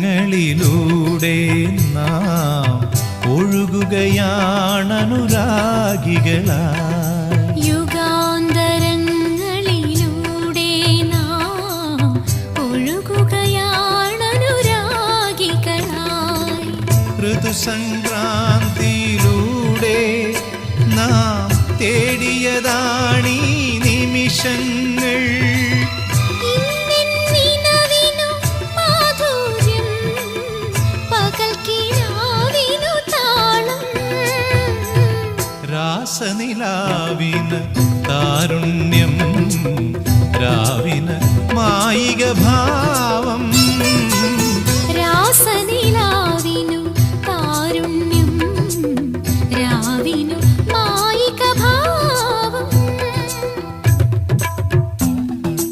യുഗാന്തരങ്ങളിലൂടെ നാം ഒഴുകുകയാണനുരാഗികളാ യുഗാന്തരങ്ങളിലൂടെ നാം ഒഴുകുകയാണനുരാഗികളായി. ഋതുസംക്രാന്തിയിലൂടെ നാം തേടിയതാണീ നിമിഷങ്ങൾ. ദാസനിലാവിന താരുണ്യം രാവിന മായിക ഭാവം രാസനിലാവിനു താരുണ്യം രാവിനു